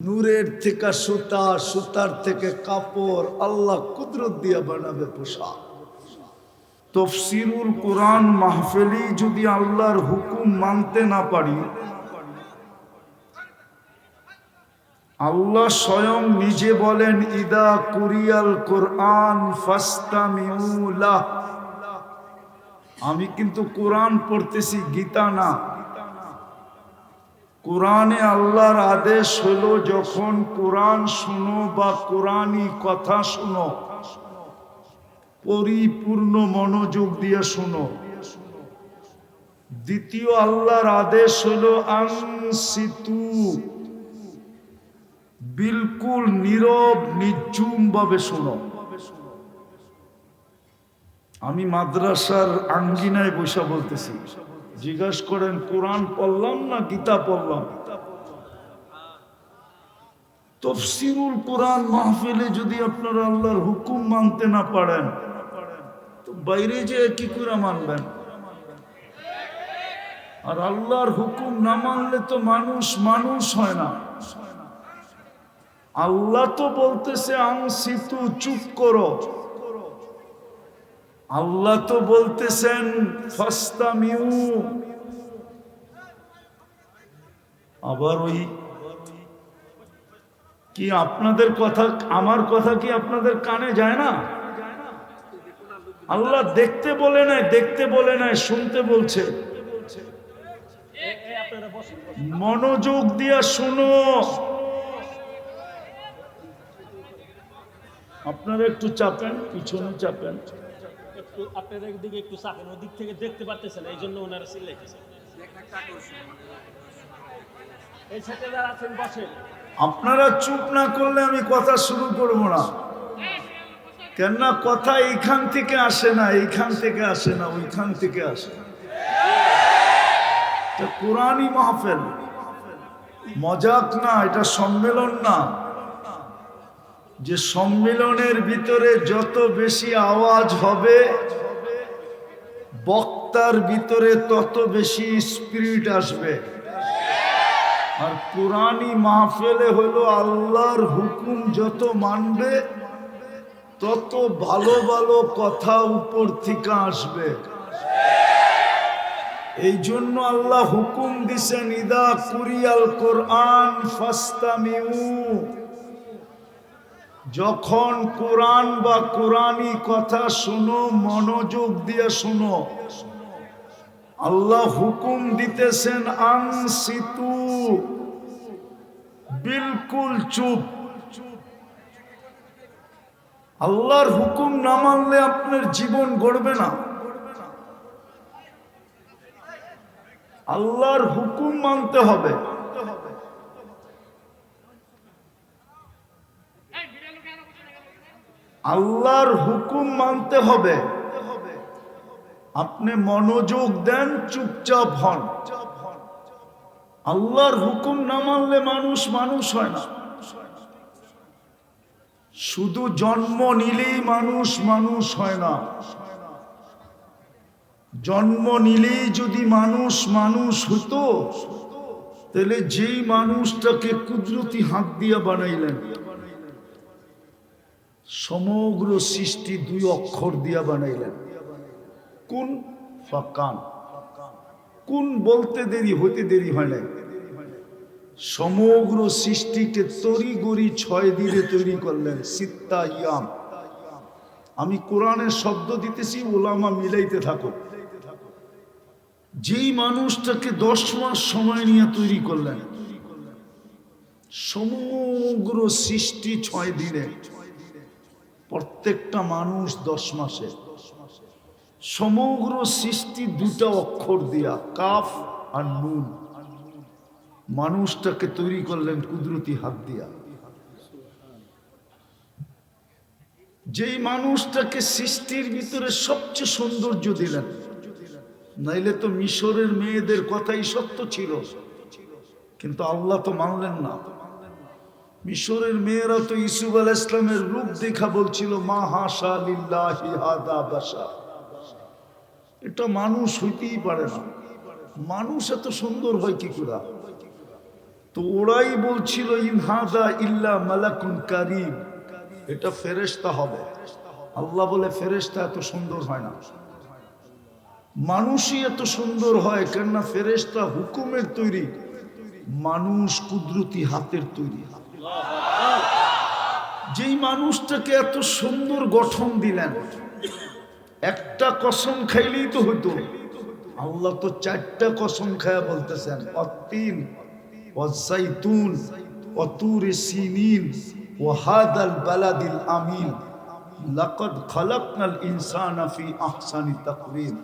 নূরের থেকে সুতা, সুতার থেকে কাপড় আল্লাহ কুদরত দিয়ে বানাবে পোশাক। তফসিরুল কোরআন মাহফেলি যদি আল্লাহর হুকুম মানতে না পারি, আল্লাহ স্বয়ং নিজে বলেন, ইদা কুরিয়াল কোরআন আমি কিন্তু কোরআন পড়তেছি, গীতা না। কোরআনে আল্লাহর আদেশ হলো যখন কোরআন শুনো বা কোরআনই কথা শুনো, পরিপূর্ণ মনোযোগ দিয়ে শুনো। দ্বিতীয় আল্লাহর আদেশ হলো আনসিতু, বিলকুল নীরব নির্জুম ভাবে শোনো। আমি মাদ্রাসার আঙ্গিনায় বসে বলতেছি জিজ্ঞাসা করেন, কোরআন পড়লাম না গীতা পড়লাম? তফসিরুল কোরআন মাহফিলে যদি আপনারা আল্লাহর হুকুম মানতে না পারেন, তো বাইরে যে কি করে মানবেন? আর আল্লাহর হুকুম না মানলে তো মানুষ মানুষ হয় না। আল্লাহ তো বলতেছে আংসিতু চুপ করো। আল্লাহ তো বলতেছেন আবার ওই কি আপনাদের কথা, আমার কথা কি আপনাদের কানে যায় না? আল্লাহ দেখতে বলে নাই, দেখতে বলে নাই, শুনতে বলছে। মনোযোগ দিয়া শুনো। আপনারা একটু চাপেন, পিছনে চাপেন। একটু আপনাদের দিকে একটু চাপেন, ওই দিক থেকে দেখতে পারতেছেন, এই জন্য ওনারা চিল্লাইতেছেন এই সাথে যারা আছেন, বসেন। আপনারা চুপ না করলে আমি কথা শুরু করব না। কেননা কথা এইখান থেকে আসে না, এইখান থেকে আসে না, ওইখান থেকে আসে। এটা কোরআনই মাহফেল। মজাক না, এটা সম্মেলন না। যে সম্মেলনের ভিতরে যত বেশি আওয়াজ হবে, বক্তার ভিতরে তত বেশি স্পিরিট আসবে। আর কোরআনই মাহফেলে হলো আল্লাহর হুকুম, যত মানবে, তত ভালো ভালো কথা উপর থেকে আসবে। এই জন্য আল্লাহ হুকুম দিছেন, ইদা কুরিয়াল কোরআন ফাস্তামিউ। যখন কোরআন বা কোরআনই কথা শুনো, মনোযোগ দিয়ে শুনো। আল্লাহ হুকুম দিতেছেন, আনসিতু, বিলকুল চুপ। আল্লাহর হুকুম না মানলে আপনার জীবন গড়বে না। আল্লাহর হুকুম মানতে হবে। আল্লাহর হুকুম মানতে হবে। আপনি মনোযোগ দেন, চুপচাপ হন। আল্লাহর হুকুম না মানলে মানুষ মানুষ হয় না। শুধু জন্ম নিলেই মানুষ মানুষ হয় না। জন্ম নিলেই যদি মানুষ মানুষ হতো, তাহলে যেই মানুষটাকে কুদরতি হাত দিয়ে বানাইলেন সমগ্র সৃষ্টি দুই অক্ষর দিয়া বানাইলেন। কোন? ফাকান কোন বলতে দেরি, হইতে দেরি হয় নাই। সমগ্র সৃষ্টিকে তরি গড়ি ছয় দিনে তৈরি করলেন সিত্তা ইয়াম। আমি কোরআনের শব্দ দিতেছি, ওলামা মিলাইতে থাকো। যেই মানুষটাকে দশ মাস সময় নিয়ে তৈরি করলেন, সমগ্র সৃষ্টি ছয় দিনে প্রত্যেকটা মানুষ দশ মাসে। সমগ্র সৃষ্টি দুটা অক্ষর দিয়া, কাফ আর নুন। মানুষটাকে তৈরি করলেন কুদরতি হাত দিয়া। যেই মানুষটাকে সৃষ্টির ভিতরে সবচেয়ে সৌন্দর্য দিলেন, নাইলে তো মিশরের মেয়েদের কথাই সত্য ছিল। কিন্তু আল্লাহ তো মানলেন না। মিশরের মেয়েরা তো ইসুফ আল ইসলামের রূপ দেখা বলছিল, মা হাসা লিল্লাহি এটা মানুষ হইতেই পারে না। মানুষ এত সুন্দর হয় কি করে? তো ওরাই বলছিল ইনহাদা ইল্লা মালাকুন কারিম। এটা ফেরেশতা হবে। আল্লাহ বলে, ফেরেশতা এত সুন্দর হয় না। মানুষই এত সুন্দর হয় কেননা ফেরেশতা হুকুমের তৈরি। মানুষ কুদরতি হাতের তৈরি। যেই মানুষটাকে এত সুন্দর গঠন দিলেন, একটা কসম খাইলেই তো হইতো। আল্লাহ তো চারটা কসম খায়া বলতেছেন, অতিন ওয়াজাইতুন ওয়াতুর সিনিন ওয়াহাদাল বালাদিল আমিন, লাকাদ খালাকনাল ইনসানা ফি আহসানি তাকওয়িম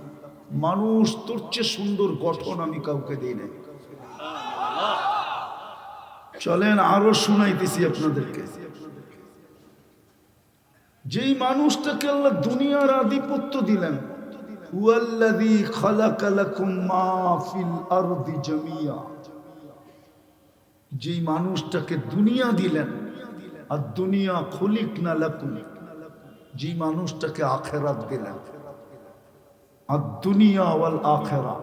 মানুষ তোর চেয়ে সুন্দর গঠন আমি কাউকে দিই নাই। চলেন, আরও শুনাইতেছি আপনাদেরকে। যেই মানুষটাকে আল্লাহ দুনিয়ার আধিপত্য দিলেন খালাকা যেই মানুষটাকে দুনিয়া দিলেন, আর দুনিয়া খুলিকনা লাকুম। যেই মানুষটাকে আখেরাত দিলেন, আর দুনিয়া আখেরা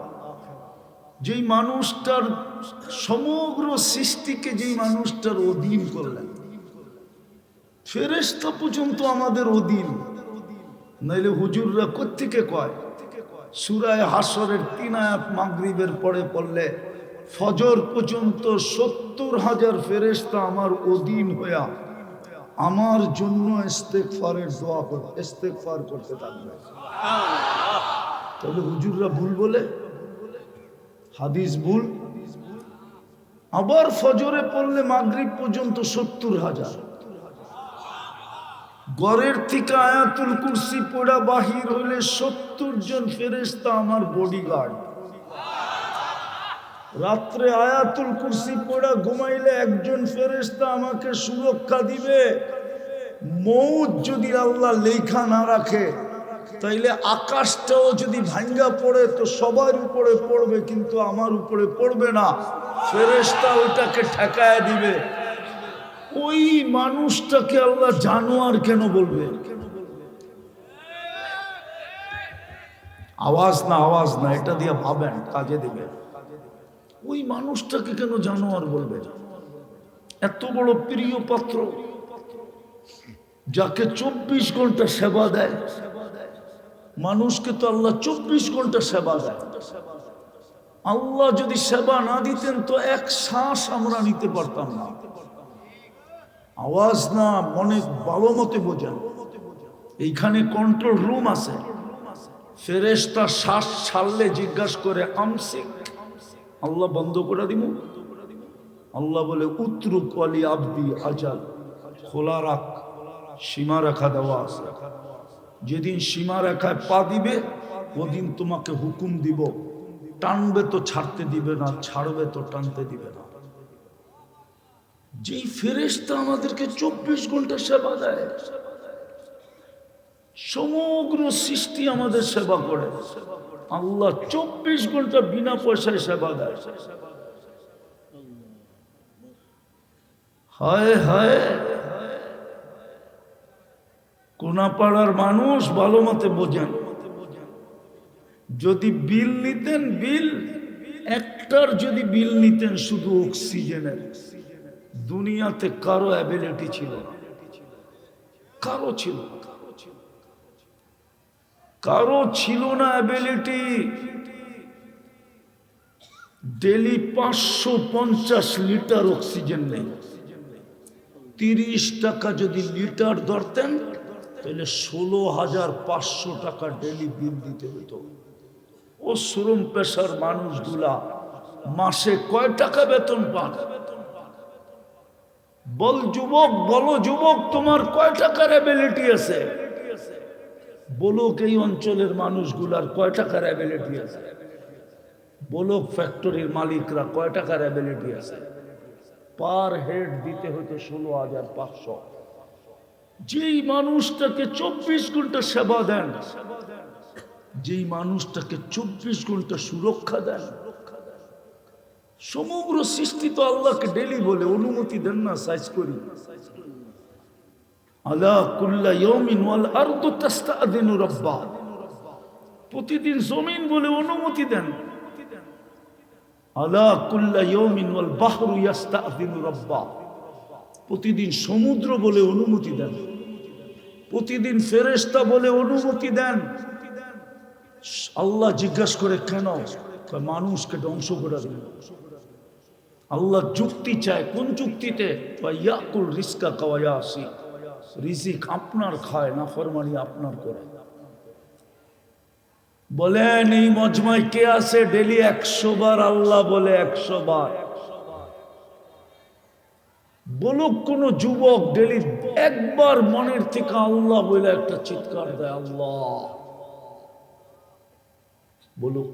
যেই মানুষটার সমগ্র সৃষ্টিকে যেই মানুষটার অধীন করলেন। ফেরেস্তা পর্যন্ত আমাদের অধীন। নাইলে হুজুররা কোত্থেকে কয়? সুরায় হাসরের তিন আয়াত মাগরিবের পরে পড়লে, ফজর পর্যন্ত সত্তর হাজার ফেরেস্তা আমার অধীন হইয়া আমার জন্য ইস্তেকফারের দোয়া করতে ইস্তেকফার করতে থাকবে। তবে হুজুররা ভুল বলে হাদিস ভুল। আবার ফজরে পড়লে মাগরিব পর্যন্ত সত্তর হাজার। গড়ের থেকে আয়াতুল কুরসি পড়া বাহির হইলে সত্তর জন ফেরেস্তা আমার বডিগার্ড রাত্রে আয়াতুল কুরসি পড়া ঘুমাইলে একজন ফেরেস্তা আমাকে সুরক্ষা দিবে। মৌত যদি আল্লাহ লেখা না রাখে তাইলে আকাশটাও যদি ভাঙ্গা পড়ে তো সবার উপরে পড়বে, কিন্তু আমার উপরে পড়বে না। ফেরেস্তা ওইটাকে ঠেকায় দিবে। ওই মানুষটাকে আল্লাহ জানোয়ার কেন বলবে? আওয়াজ না আওয়াজ না, এটা দিয়ে ভাবেন, কাজে দিবে। ওই মানুষটাকে কেন জানোয়ার বলবে? এত বড় প্রিয় পাত্র, যাকে চব্বিশ ঘণ্টা সেবা দেয়। মানুষকে তো আল্লাহ চব্বিশ ঘণ্টা সেবা দেয়। আল্লাহ যদি সেবা না দিতেন তো এক শ্বাস আমরা নিতে পারতাম না। আওয়াজ না মনে ভালো মতে বোঝেন। এইখানে কন্ট্রোল রুম আছে। ফেরেস্তা শ্বাস ছাড়লে জিজ্ঞাসা করে আমসিক আল্লাহ বন্ধ করে দিব। আল্লাহ বলে, উত্রুক আলী আব্দি আজাল, খোলা রাখ, সীমা রেখা দেওয়া আছে। যেদিন সীমা রেখায় পা দিবে, ওদিন তোমাকে হুকুম দিব, টানবে তো ছাড়তে দিবে না, ছাড়বে তো টানতে দিবে না। যেই ফেরেস্তা আমাদেরকে চব্বিশ ঘণ্টা সেবা দেয়, সমগ্র সৃষ্টি আমাদের সেবা করে। আল্লাহ চব্বিশ ঘণ্টা বিনা পয়সায় সেবা দেয়। হায় হায়। কোনাপাড়ার মানুষ ভালো মতে বোঝেন। যদি বিল নিতেন, বিল, একটার যদি বিল নিতেন শুধু অক্সিজেনের। দুনিয়াতে কারও অ্যাবিলিটি ছিল কারও ছিল কারও ছিল না অ্যাবিলিটি ডেলি পাঁচশো পঞ্চাশ লিটার অক্সিজেন নেই। তিরিশ টাকা যদি লিটার ধরতেন তাহলে ষোলো হাজার পাঁচশো টাকা ডেলি বিল দিতে হতো ও শ্রম পেশার মানুষগুলা মাসে কয় টাকা বেতন পান? বল যুবক, বলো যুবক, তোমার কয় টাকার অ্যাবিলিটি আছে? বলুক এই অঞ্চলের মানুষগুলার কয় টাকার অ্যাবিলিটি আছে? বলুক ফ্যাক্টরির মালিকরা কয় টাকার অ্যাবিলিটি আছে? পার হেড দিতে হতো ষোলো হাজার পাঁচশো। যেই মানুষটাকে চব্বিশ ঘণ্টা সেবা দেন, যেই মানুষটাকে চব্বিশ ঘণ্টা সুরক্ষা দেন, সমগ্র সৃষ্টি তো আল্লাহকে ডেলি বলে, অনুমতি দেন না সাইজ করি। আলা কুল্লা ইয়মিন ওয়াল আরদু তাস্তাদিনু রাব্বা। প্রতিদিন জমিন বলে অনুমতি দেন। আলা কুল্লা ইয়মিন ওয়াল বাহরু ইয়াস্তাযিনু রাব্বা। প্রতিদিন সমুদ্র বলে অনুমতি দেন। প্রতিদিন ফেরেশতা বলে অনুমতি দেন। আল্লাহ জিজ্ঞাসা করে, কেন? মানুষকে ধ্বংস করে দিল। আল্লাহ যুক্তি চায়, কোন যুক্তিতে? রিস্কা কাওয়ায়া আসি রিজিক আপনার খায় না ফরমানি আপনার করে। বলেন, এই মজমায় কে আছে? ডেলি একশো বার আল্লাহ বলে একশো বার। বলুক, কোন যুবক ডেলি একবার মনের থেকে আল্লাহ বলে একটা চিৎকার দেয়, আল্লাহ। বলুক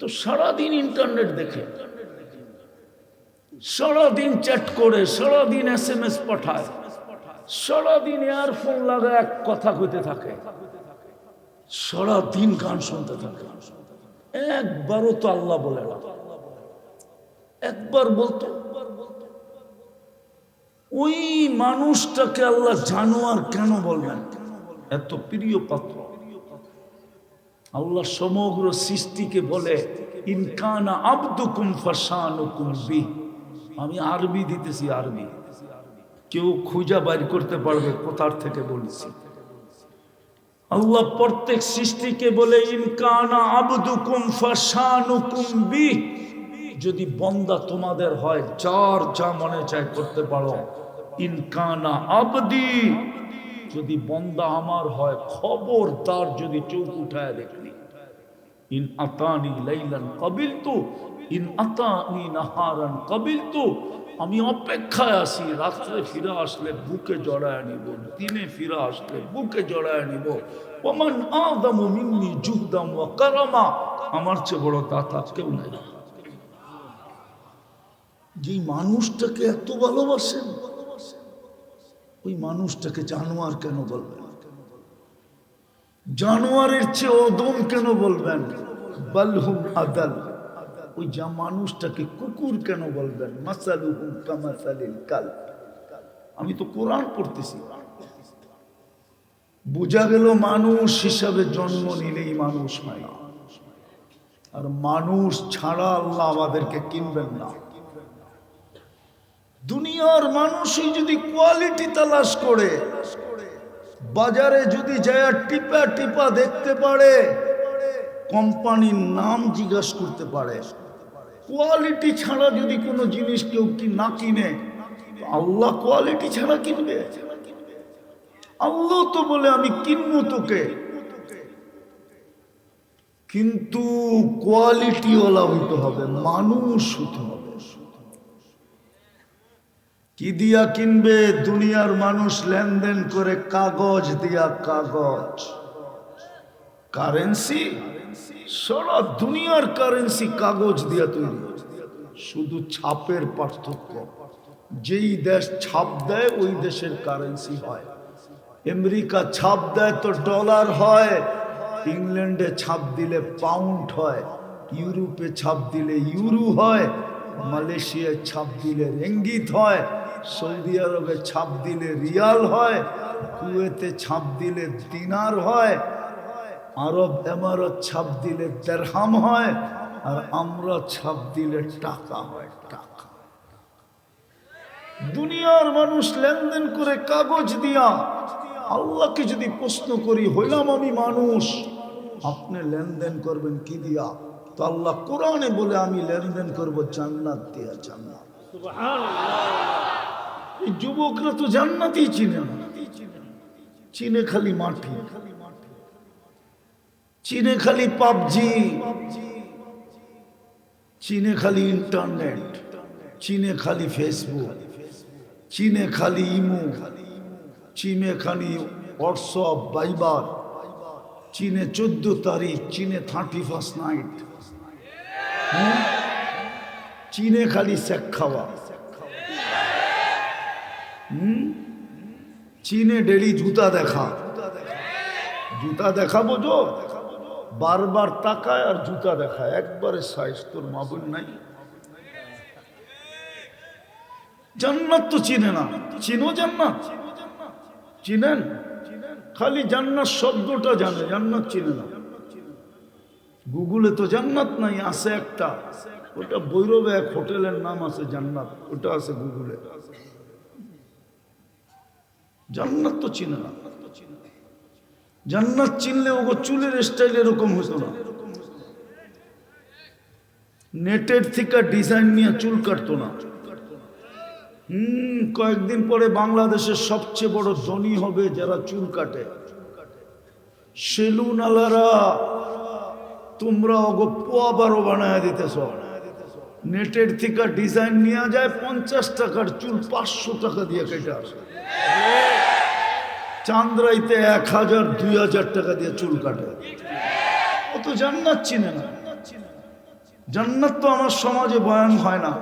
তো সারাদিন ইন্টারনেট দেখে। সারাদিন চ্যাট করে, সারাদিন এস এম এস পাঠায়, সারাদিন এয়ারফোন লাগায় এক কথা কইতে থাকে। সারাদিন গান শুনতে থাকে। একবারও তো আল্লাহ বলে না। একবার বলতো। ওই মানুষটাকে আল্লাহ জানোয়ার কেন বলবেন? এত প্রিয় পাত্র। আল্লাহ সমগ্র সৃষ্টিকে বলে ইনকানা আব্দুকুম ফাসানুকুম বি। আমি আরবি দিতেছি, আরবি। কেউ খুঁজা বাইর করতে পারবে কোথার থেকে বলেছি। আল্লাহ প্রত্যেক সৃষ্টিকে বলে ইনকানা আবদুকুম ফাসানুকুম বি। যদি বন্দা তোমাদের হয়, যার যা মনে চায় করতে পারো। ইনকানা আবদি, যদি বন্দা আমার হয় খবর তার যদি চোখ উঠায় দেখলি। ইন আতানি লাইলান কবিলতু, ইন আতানি নাহারান কবিলতু, আমি অপেক্ষায় আসি রাত্রে ফিরে আসলে বুকে জড়ায় নিব, দিনে ফিরে আসলে বুকে জড়ায় নিব। ওমান আদম মিন্নি জুহদাম ওয়া কারামা, আমার চেয়ে বড় দাতা কেউ নাই। যেই মানুষটাকে এত ভালোবাসেন ওই মানুষটাকে জানোয়ার কেন বলবেন? জানোয়ারের চেয়ে অদম কেন বলবেন? বালহুম আদাল। ওই যা মানুষটাকে কুকুর কেন বলবেন? কাল। আমি তো কোরআন পড়তেছি। বোঝা গেল মানুষ হিসাবে জন্ম নিলেই মানুষ হয় আর মানুষ ছাড়া আল্লাহ আমাদেরকে কিনবেন না। দুনিয়ার মানুষই যদি কোয়ালিটি তালাশ করে, বাজারে যদি যায় টিপা টিপা দেখতে পারে, কোম্পানির নাম জিজ্ঞাসা করতে পারে। কোয়ালিটি ছাড়া যদি কোনো জিনিস কেউ কি না কিনে, আল্লাহ কোয়ালিটি ছাড়া কিনবে? আল্লাহ তো বলে, আমি কিনবো তোকে। কিন্তু কোয়ালিটিওয়ালা হইতে হবে, মানুষ হতে হবে। কি দিয়া কিনবে দুনিয়ার মানুষ লেনদেন করে কাগজ দিয়া কাগজ? কারেন্সি সারা দুনিয়ার কারেন্সি কাগজ দিয়া তৈরি। শুধু ছাপের পার্থক্য। যেই দেশ ছাপ দেয়, ওই দেশের কারেন্সি হয়। আমেরিকা ছাপ দেয় তো ডলার হয়। ইংল্যান্ডে ছাপ দিলে পাউন্ড হয়। ইউরোপে ছাপ দিলে ইউরো হয়। মালয়েশিয়ায় ছাপ দিলে রেঙ্গিত হয়। সৌদি আরবে ছাপ দিলে রিয়াল হয়, কুয়েতে ছাপ দিলে দিনার হয়, আরব এমারত ছাপ দিলে দেড়হাম হয়, আর আমরা ছাপ দিলে টাকা হয় টাকা। দুনিয়ার মানুষ লেনদেন করে কাগজ দিয়া আল্লাহকে যদি প্রশ্ন করি, হইলাম আমি মানুষ, আপনি লেনদেন করবেন কি দিয়া? তো আল্লাহ কোরআনে বলে, আমি লেনদেন করব জান্নাত দিয়া জান্নাত। যুবকরা তো জান্নাতই চিনে না। চিনে খালি মাটি। চিনে খালি পাবজি। চীনে খালি ইন্টারনেট। চীনে খালি ফেসবুক। চীনে খালি ইমো। চীনে খালি হোয়াটসঅ্যাপ বাইবার চীনে চোদ্দ তারিখ, চীনে থার্টি ফার্স্ট নাইট। চীনে খালি শেখ খাওয়া। হুম? চীনে ডেলি জুতা দেখা। জুতা দেখা বোঝো? বারবার তাকায় আর জুতা দেখা একবারে সাইজ তোর মাবুন নাই। জান্নাত তো চিনে না। চিনো জান্নাত? চিনেন? খালি জান্নাত শব্দটা জানে, জান্নাত চিনে না। গুগলে তো জান্নাত নাই, আছে একটা। ওটা বৈরবে এক হোটেলের নাম আছে জান্নাত। ওটা আছে গুগলে। জান্নাত তো চিনে না। জান্নাত চিনলে ওগো চুলের স্টাইল এরকম হতো না। নেটের থেকে ডিজাইন নিয়ে চুল কাটতো না। হুম, কয়েকদিন পরে বাংলাদেশের সবচেয়ে বড় ধনী হবে যারা চুল কাটে। সেলুন আলারা তোমরা অগো পোয়া বারো বানায় দিতেছ। নেটের থেকে ডিজাইন নেওয়া যায় পঞ্চাশ টাকার চুল পাঁচশো টাকা দিয়ে কেটে আসে। চান্দ্রাইতে এক হাজার, দুই হাজার টাকা দিয়ে চুল কাটে। ও তো জান্নাত চিনে না। জান্নাত তো আমার সমাজে বয়ান হয় না।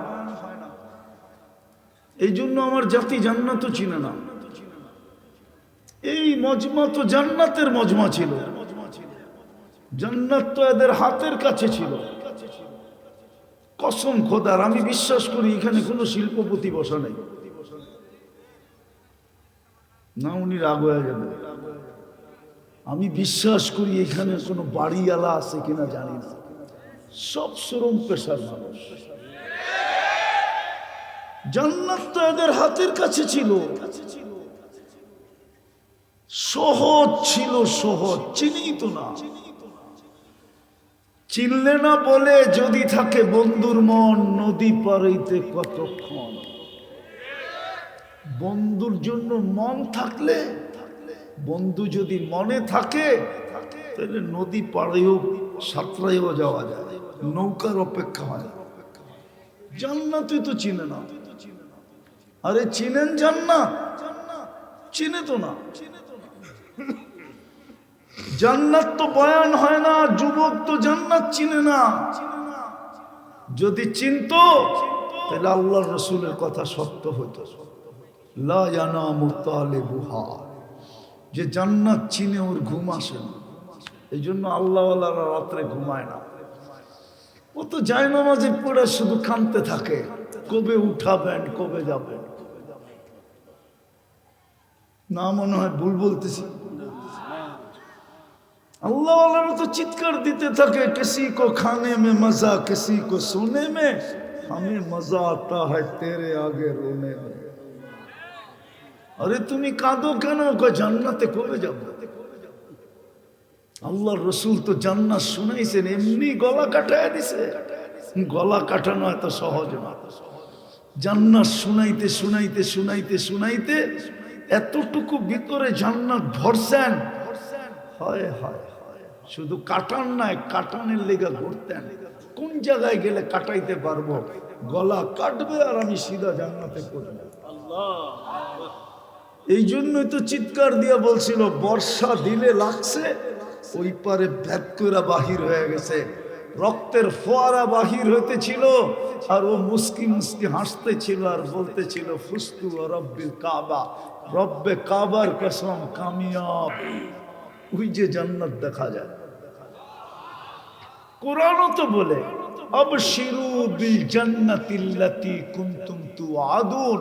এই জন্য আমার জাতি জান্নাতও চিনে না। এই মজমা তো জান্নাতের মজমা ছিল। জান্নাত তো এদের হাতের কাছে ছিল। কসম খোদার, আমি বিশ্বাস করি এখানে কোনো শিল্পপতি বসা নেই। না, উনি রাগ হয়ে যাবে। আমি বিশ্বাস করি এখানে কোনো বাড়িওয়ালা আছে কিনা জানি না। সব শ্রম পেশার মানুষ। জান্নাত তো এদের হাতের কাছে ছিল। সহজ ছিল, সহজ, চিনি তো না। চিনলে না বলে, যদি থাকে বন্ধুর মন, নদী পারাইতে কতক্ষণ? বন্ধুর জন্য মন থাকলে, বন্ধু যদি মনে থাকে, তাহলে নদী পাড়েও সাঁতরাইও যাওয়া যায়। নৌকার অপেক্ষা হয়। জান্নাতই তো চিনে না। আরে চিনেন জান্নাত? চিনে তো না। জান্নাত তো বয়ান হয় না, যুবক তো জান্নাত চিনে না। যদি চিনত, তাহলে আল্লাহ রসুলের কথা সত্য হতো লাহা যে জান্নাত চিনে ওর ঘুম আসে না। এই জন্য আল্লাহওয়ালারা রাত্রে ঘুমায় না। ও তো যায় নামাজে পড়ে শুধু কানতে থাকে। কবে উঠাবেন, কবে যাবেন। না মনে হয় ভুল বলতেছি। আল্লাহ তো চিৎকার দিতে থাকে, কিসি কো খানে মে মজা, কিসি কো সোনে মে, হমে মজা আতা হয় তেরে আগে রোনে মে। আরে তুমি কাঁদো কেন? জান্নাতে কবে যাব? আল্লাহ রসুল তো জান্নাত শুনাইছেন, এমনি গলা কাটায় দিছে। গলা কাটানো এত সহজ না জান্নাত শুনাইতে শুনাইতে শুনাইতে শুনাইতে এতটুকু ভিতরে জান্নাত ভরছেন। হয় হয়। শুধু কাটান নাই কাটানের লেগে ঘুরতেন কোন জায়গায় গেলে কাটাইতে পারব? গলা কাটবে আর আমি সিধা জান্নাতে পড়ব আল্লাহ। এই জন্যই তো চিৎকার দিয়া বলছিল, বর্ষা দিলে লাগছে, ওই পারে করে বাহির হয়ে গেছে। রক্তের ফোয়ারা বাহির হইতেছিল আর ও মুস্কি মুস্কি হাসতেছিল আর বলতেছিল, ফুস্তু রব্বিল কাবা, রব্বে কাবার কসম কামিয়াব। ওই যে জান্নাত দেখা যায়। কোরআনও তো বলে অবশিরু বিল জান্নাতিল্লাতি কুনতুম তুআদুন।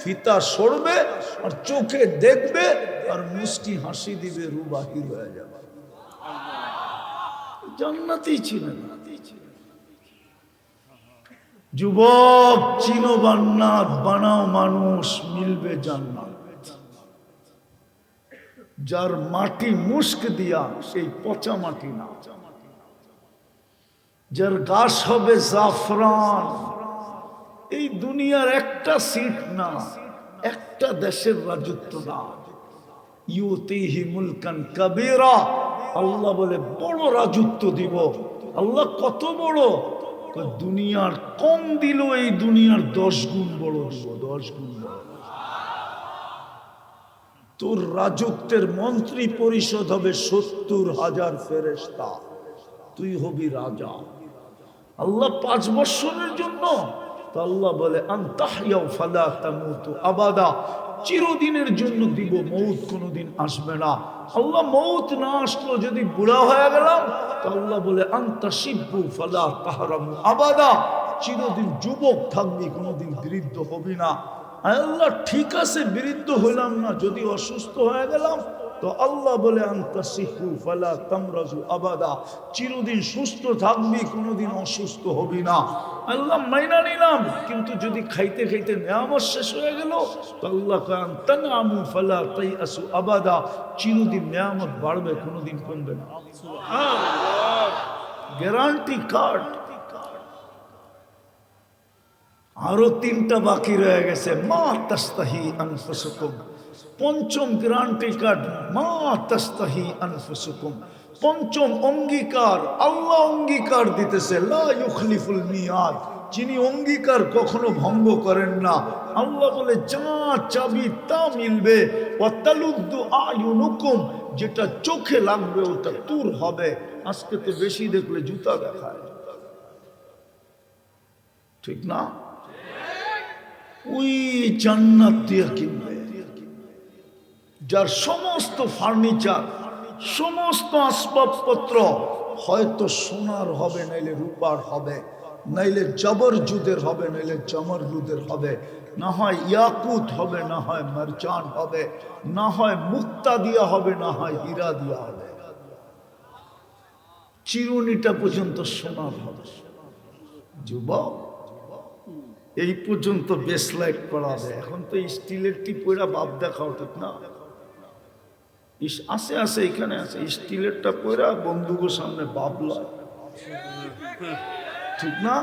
ফিতা সরবে আর চোখে দেখবে আর মুষ্টি হাসি দিবে রু বাহির হয়ে যাবে। জান্নাতেই ছিলেন। না যুবক, চিনো বান্নাত, বানাও মানুষ, মিলবে জান্নাত। যার মাটি মুস্ক দিয়া, সেই পচা মাটি না। যার গাছ হবে জাফরান এই দুনিয়ার একটা সিট না, একটা দেশের রাজত্ব না। ইউতিহি মুলকান কাবেরা, আল্লাহ বলে বড় রাজত্ব দিব। আল্লাহ কত বড়? দুনিয়ার কম দিল, এই দুনিয়ার দশ গুণ বড় দিব, দশ গুণ বড়। তোর রাজত্বের মন্ত্রী পরিষদ হবে সত্তর হাজার ফেরেস্তা তুই হবি রাজা। আল্লাহ পাঁচ বৎসরের জন্য তো আল্লাহ বলে আন্তাহিয়াও ফালা তামুতু আবাদা। চিরদিনের জন্য দিব, মৌত কোনোদিন আসবে না। আল্লাহ মৌত না আসলো, যদি বুড়া হয়ে গেলাম, তো আল্লাহ বলে আন্তা শিব্বু ফালা তাহারামু আবাদা। চিরদিন যুবক থাকবি, কোনোদিন বৃদ্ধ হবি না। আল্লাহ ঠিক আছে, বৃদ্ধ হইলাম না, যদি অসুস্থ হয়ে গেলাম তো আল্লাহ বলে, আন্তা শিখু ফালা তামরাজু আবাদা। চিরদিন সুস্থ থাকবি, কোনোদিন অসুস্থ হবি না। আল্লাহ মাইনা নিলাম, কিন্তু যদি খাইতে খাইতে নেয়ামত শেষ হয়ে গেল, তো আল্লাহ কান তানামু ফালা তাই আসু আবাদা। চিরদিন নেয়ামত বাড়বে, কোনোদিন কমবে না। Guarantee card. আরও তিনটা বাকি রয়ে গেছে। মা তাস্তাহি আনফুসুকুম। পঞ্চম গ্যারান্টি কার্ড, মা তাস্তাহি আনফুসুকুম। পঞ্চম অঙ্গীকার, আল্লাহ অঙ্গীকার দিতেছে, লা ইউখলিফুল মিয়াদ। যিনি অঙ্গীকার কখনো ভঙ্গ করেন না। আল্লাহ বলে, যা চাবি তা মিলবে। ওয়াতালুদ্দু আয়ুনুকুম, যেটা চোখে লাগবে ওটা তুর হবে। আজকে তো বেশি দেখলে জুতা দেখায়। ঠিক না? ওই জান্নাত দিয়ে কিনবে। যার সমস্ত ফার্নিচার, সমস্ত আসবাবপত্র হয়তো সোনার হবে, নাইলে রূপার হবে, নাইলে জবরজুদের হবে, নাইলে জমরজুদের হবে, না হয় ইয়াকুত হবে, না হয় মারচান হবে, না হয় মুক্তা দিয়া হবে, না হয় হীরা দিয়া হবে। চিরুনিটা পর্যন্ত সোনার হবে। যুবক, এই পর্যন্ত বেসলাইট করা পড়াবে। এখন তো স্টিলের টি পয়রা বাপ দেখাও ঠিক না। আছে আছে এখানে আছে স্টিলেরটা পয়রা বন্ধুকের সামনে বাবলা। ঠিক না?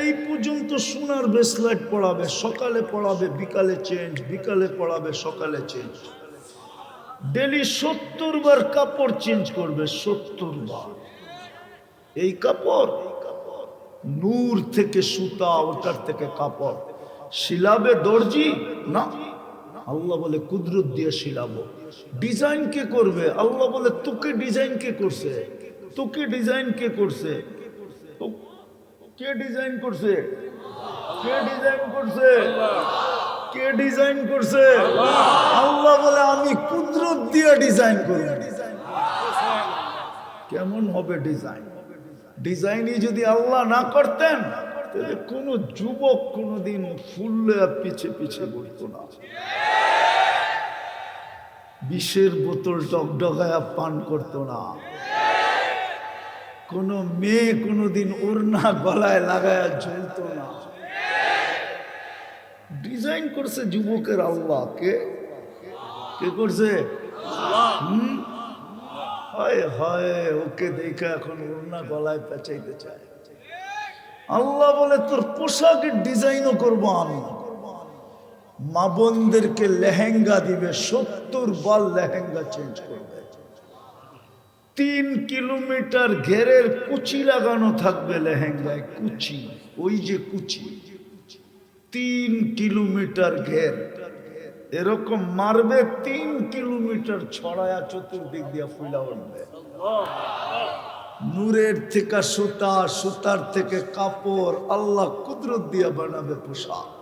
এই পর্যন্ত সোনার বেস লাইট পড়াবে, সকালে পড়াবে, বিকালে চেঞ্জ বিকালে পড়াবে, সকালে চেঞ্জ ডেলি সত্তর বার কাপড় চেঞ্জ করবে, সত্তর বার। এই কাপড়। নূর থেকে সুতা, ওটার থেকে কাপড়। শিলাবে দর্জি? না। আল্লাহ বলে কুদরত দিয়ে শিলাবো। ডিজাইন কে করবে? আল্লাহ বলে তোকে ডিজাইন কে করছে? তোকে ডিজাইন কে করছে? কে ডিজাইন করছে? কে ডিজাইন করছে? কে ডিজাইন করছে? আল্লাহ বলে আমি কুদরত দিয়ে ডিজাইন করি। কেমন হবে ডিজাইন ডিজাইনই যদি আল্লাহ না করতেন তাহলে কোন যুবক কোনোদিন ফুললে পিছে পিছে বলতো না। বিষের বোতল ডগডগায়া পান করতো না। কোনো মেয়ে কোনোদিন ওড়না গলায় লাগায়া ঝুলতো না। ডিজাইন করছে যুবকের আল্লাহ। কে? কে করছে? হয় হয়, ওকে দেখে এখন ওড়না গলায় পেঁচাইতে চায়। আল্লাহ বলে, তোর পোশাকের ডিজাইনও করব আমি। মা বোনদেরকে লেহেঙ্গা দিবে, সত্তর বার লেহেঙ্গা চেঞ্জ করবে। তিন কিলোমিটার ঘেরের কুচি লাগানো থাকবে লেহেঙ্গায়, কুচি, ওই যে কুচি। তিন কিলোমিটার ঘের, এরকম মারবে, তিন কিলোমিটার ছড়ায়া চতুর্দিক দিয়ে ফুলা উঠবে। নূরের থেকে সুতা সুতার থেকে কাপড় আল্লাহ কুদরত দিয়া বানাবে পোশাক।